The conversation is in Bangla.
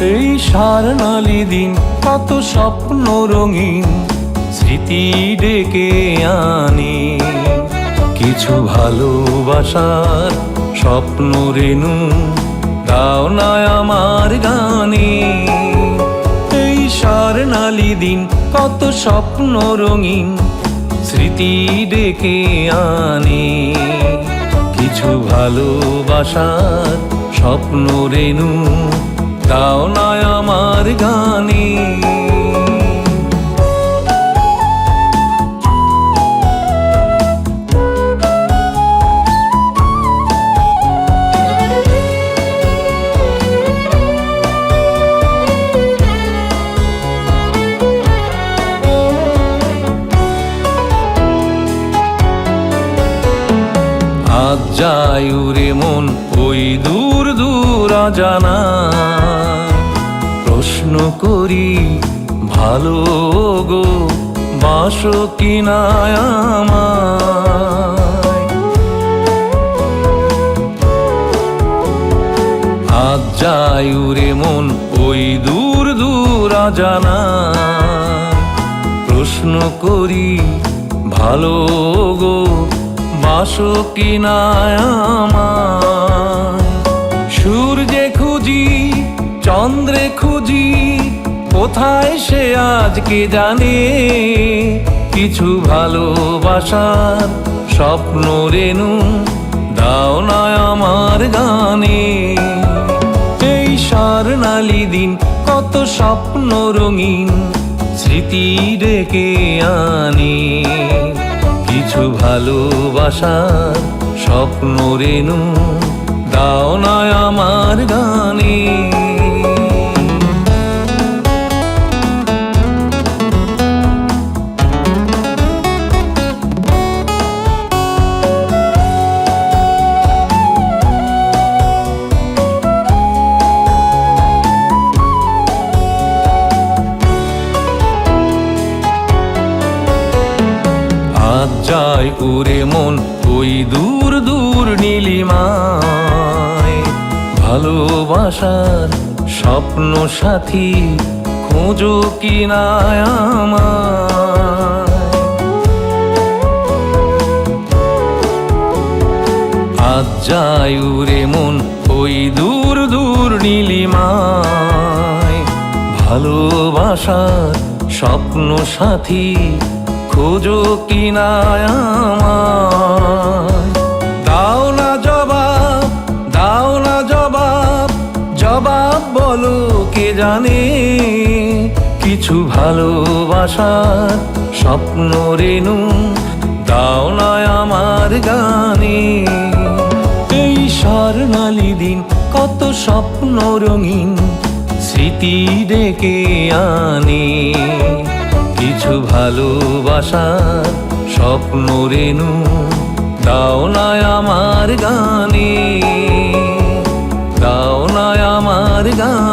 এই স্বর্ণালী দিন, কত স্বপ্ন রঙিন, স্মৃতি ডেকে আনি। কিছু ভালোবাসার স্বপ্ন রেণু, দাও না আমার গানে। এই স্বর্ণালী দিন, কত স্বপ্ন রঙিন, স্মৃতি ডেকে আনে। কিছু ভালোবাসার স্বপ্ন রেণু দাও না আমার গানে। যায় উড়ে মন ওই দূর দূর জানা প্রশ্ন করি, ভালো গো, বাসো কিনা আজ যায় উড়ে মন ওই দূর দূর জানা প্রশ্ন করি, ভালো গো, বাসো কিনা আমায়? সূর্যে খুঁজি, চন্দ্রে খুঁজি, কোথায় সে আজকে জানে? কিছু ভালোবাসার স্বপ্ন রেণু, দাও না আমার গানে। এই স্বর্ণালী দিন কত স্বপ্ন রঙিন, স্মৃতি ডেকে আনে। কিছু ভালোবাসার স্বপ্ন রেণু দাও না আমার গানে। যায় উড়ে মন ওই দূর দূর নীলিমায় ভালোবাসার স্বপ্ন সাথী খোঁজো কিনা আমায় আজ যায় উড়ে মন ওই দূর দূর নীলিমায়। ভালোবাসার স্বপ্ন সাথী খোঁজো কিনা আমায় জানে কিছু ভালোবাসার স্বপ্ন রেণু, দাও না আমার গানে। এই স্বর্ণালী দিন কত স্বপ্ন রঙিন, স্মৃতি ডেকে আনে। কিছু ভালোবাসার স্বপ্ন রেণু, দাও না আমার গানে। দাও না আমার গানে।